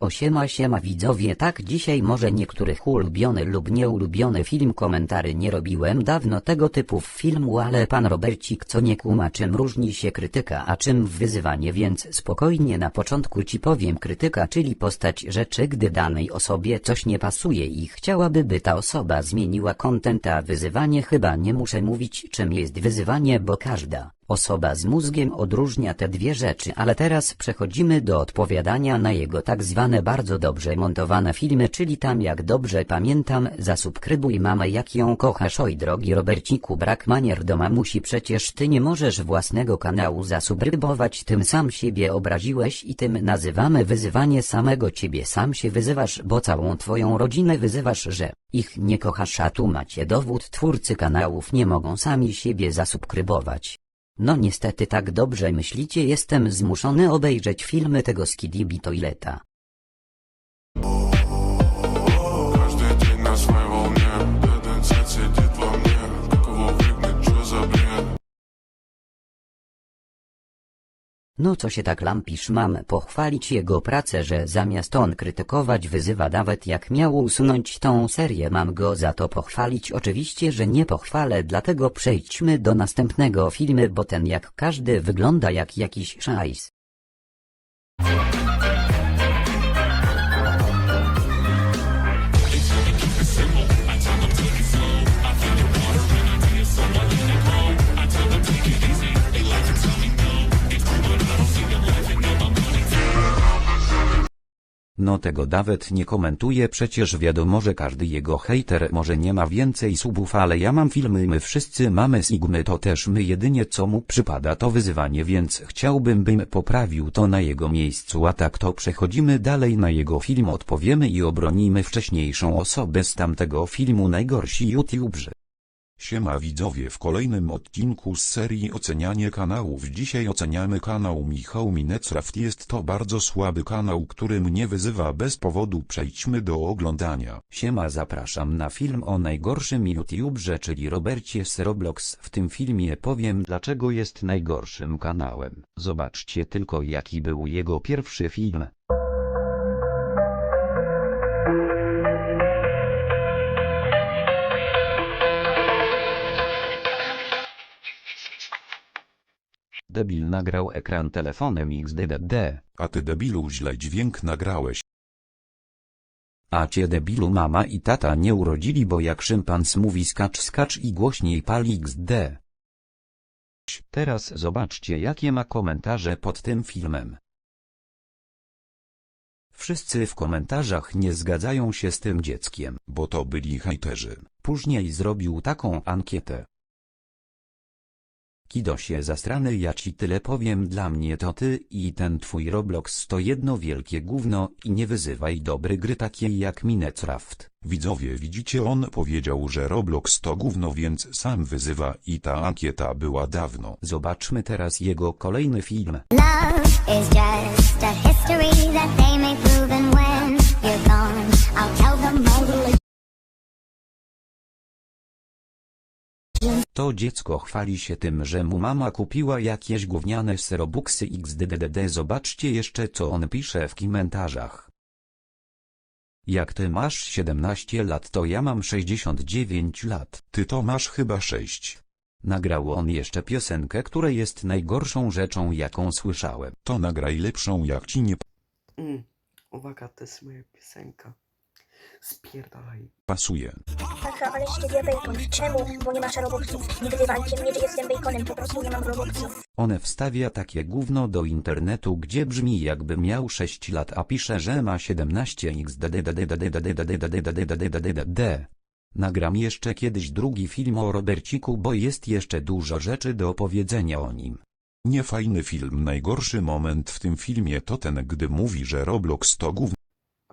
Osiema siema widzowie tak dzisiaj może niektórych ulubiony lub nieulubiony film komentary nie robiłem dawno tego typu filmu ale pan Robercik co nie kuma czym różni się krytyka a czym wyzywanie więc spokojnie na początku ci powiem krytyka czyli postać rzeczy gdy danej osobie coś nie pasuje i chciałaby by ta osoba zmieniła content a wyzywanie chyba nie muszę mówić czym jest wyzywanie bo każda Osoba z mózgiem odróżnia te dwie rzeczy, ale teraz przechodzimy do odpowiadania na jego tak zwane bardzo dobrze montowane filmy, czyli tam jak dobrze pamiętam, zasubskrybuj mamę jak ją kochasz oj drogi Roberciku brak manier do mamusi przecież ty nie możesz własnego kanału zasubskrybować tym sam siebie obraziłeś i tym nazywamy wyzywanie samego ciebie sam się wyzywasz, bo całą twoją rodzinę wyzywasz, że ich nie kochasz a tu macie dowód twórcy kanałów nie mogą sami siebie zasubskrybować. No niestety tak dobrze myślicie jestem zmuszony obejrzeć filmy tego Skidibi Toileta. No co się tak lampisz? Mam pochwalić jego pracę, że zamiast on krytykować wyzywa nawet jak miał usunąć tą serię. Mam go za to pochwalić. Oczywiście, że nie pochwalę dlatego przejdźmy do następnego filmu bo ten jak każdy wygląda jak jakiś szajs. No tego nawet nie komentuję przecież wiadomo, że każdy jego hejter może nie ma więcej subów, ale ja mam filmy my wszyscy mamy sigmy to też my jedynie co mu przypada to wyzywanie więc chciałbym bym poprawił to na jego miejscu a tak to przechodzimy dalej na jego film odpowiemy i obronimy wcześniejszą osobę z tamtego filmu najgorsi youtuberzy. Siema widzowie w kolejnym odcinku z serii Ocenianie kanałów Dzisiaj oceniamy kanał Michał Minecraft Jest to bardzo słaby kanał, który mnie wyzywa bez powodu Przejdźmy do oglądania Siema zapraszam na film o najgorszym youtuberze czyli Robercie z Roblox. W tym filmie powiem dlaczego jest najgorszym kanałem. Zobaczcie tylko jaki był jego pierwszy film. Debil nagrał ekran telefonem XDDD. A ty debilu źle dźwięk nagrałeś A cię debilu mama i tata nie urodzili bo jak szympans mówi skacz skacz i głośniej pali XD. Teraz zobaczcie jakie ma komentarze pod tym filmem. Wszyscy w komentarzach nie zgadzają się z tym dzieckiem. Bo to byli hejterzy Później zrobił taką ankietę. Kidosie zastrany ja ci tyle powiem dla mnie to ty i ten twój Roblox to jedno wielkie gówno i nie wyzywaj dobry gry takiej jak Minecraft. Widzowie widzicie on powiedział, że Roblox to gówno więc sam wyzywa i ta ankieta była dawno Zobaczmy teraz jego kolejny film. Love is just a history To dziecko chwali się tym, że mu mama kupiła jakieś gówniane serobuksy xddd zobaczcie jeszcze co on pisze w komentarzach. Jak ty masz 17 lat to ja mam 69 lat. Ty to masz chyba sześć Nagrał on jeszcze piosenkę, która jest najgorszą rzeczą jaką słyszałem. To nagraj lepszą jak ci nie Mm. Uwaga, to jest moja piosenka. Spierdalaj. pasuje Haha, ale ściebie bacon. Czemu? Bo nie masz robuxów. Nie wyzywajcie mnie, że jestem baconem, po prostu nie mam robuxów. On wstawia takie gówno do internetu gdzie brzmi jakby miał 6 lat a pisze że ma 17 xddddddddddddddddd. Nagram jeszcze kiedyś drugi film o Roberciku bo jest jeszcze dużo rzeczy do opowiedzenia o nim. Niefajny film Najgorszy moment w tym filmie to ten gdy mówi, że Roblox to gówno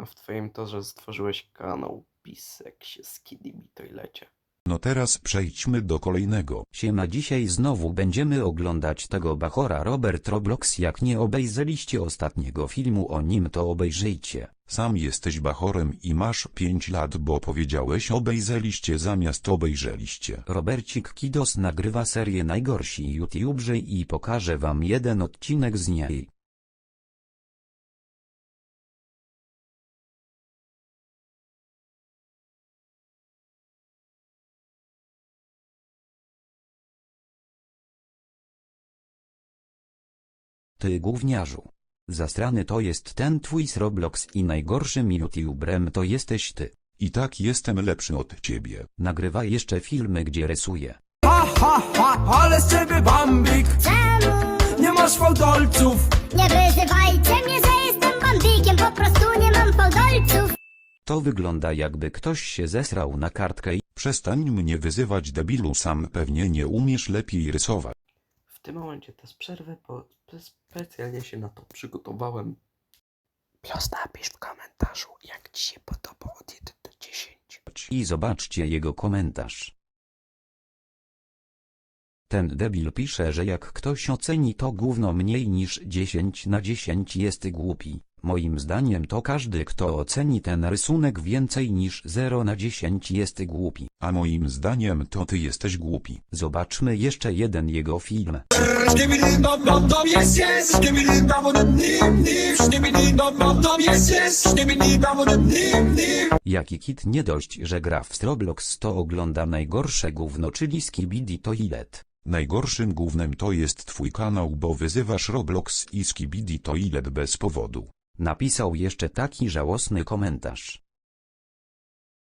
A w twoim torze stworzyłeś kanał Pisek się Skidibi Toilecie. No teraz przejdźmy do kolejnego Siema dzisiaj znowu będziemy oglądać tego bachora Robert Roblox jak nie obejrzeliście ostatniego filmu o nim to obejrzyjcie. Sam jesteś bachorem i masz 5 lat, bo powiedziałeś obejrzeliście zamiast obejrzeliście. Robercik Kidos nagrywa serię najgorsi youtuberzy i pokażę wam jeden odcinek z niej. Ty gówniarzu. Zastrany to jest ten twój z Roblox i najgorszym youtuberem to jesteś ty. I tak jestem lepszy od ciebie. Nagrywa jeszcze filmy gdzie rysuje. Ha, ha, ha, ale z ciebie bambik Czemu? Nie masz fałdolców Nie wyzywajcie mnie, że jestem bandikiem, po prostu nie mam fałdolców. To wygląda jakby ktoś się zesrał na kartkę i Przestań mnie wyzywać debilu sam pewnie nie umiesz lepiej rysować. W tym momencie też przerwę, bo specjalnie się na to przygotowałem. Plus napisz w komentarzu, jak ci się podoba od 1 do 10. i zobaczcie jego komentarz. Ten debil pisze, że jak ktoś oceni to gówno mniej niż 10 na 10 jest głupi. Moim zdaniem to każdy kto oceni ten rysunek więcej niż 0 na 10 jest głupi. A moim zdaniem to ty jesteś głupi. Zobaczmy jeszcze jeden jego film. Jaki kit nie dość, że gra w Roblox to ogląda najgorsze gówno czyli Skibidi Toilet. Najgorszym głównym to jest twój kanał bo wyzywasz Roblox i Skibidi Toilet bez powodu. Napisał jeszcze taki żałosny komentarz.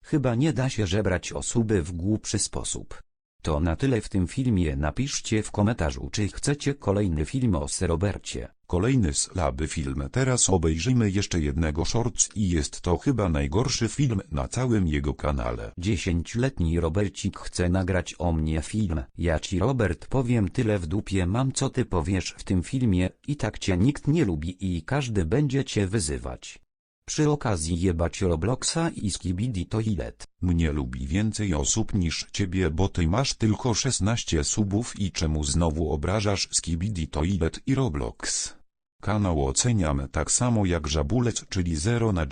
Chyba nie da się żebrać osoby w głupszy sposób. To na tyle w tym filmie napiszcie w komentarzu czy chcecie kolejny film o Serobercie. Kolejny słaby film teraz obejrzymy jeszcze jednego shorts i jest to chyba najgorszy film na całym jego kanale. Dziesięcioletni Robercik chce nagrać o mnie film. Ja ci Robert powiem tyle w dupie mam co ty powiesz w tym filmie i tak cię nikt nie lubi i każdy będzie cię wyzywać. Przy okazji jebać Robloxa i Skibidi Toilet. Mnie lubi więcej osób niż ciebie bo ty masz tylko 16 subów i czemu znowu obrażasz Skibidi Toilet i Roblox? Kanał oceniam tak samo jak Żabulec czyli 0 na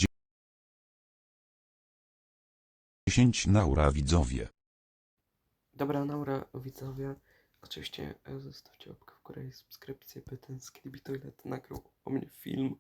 10 naura widzowie. Dobra, Naura, widzowie. Oczywiście e, zostawcie łapkę w górę i subskrypcję, by ten Skibidi Toilet nagrał o mnie film.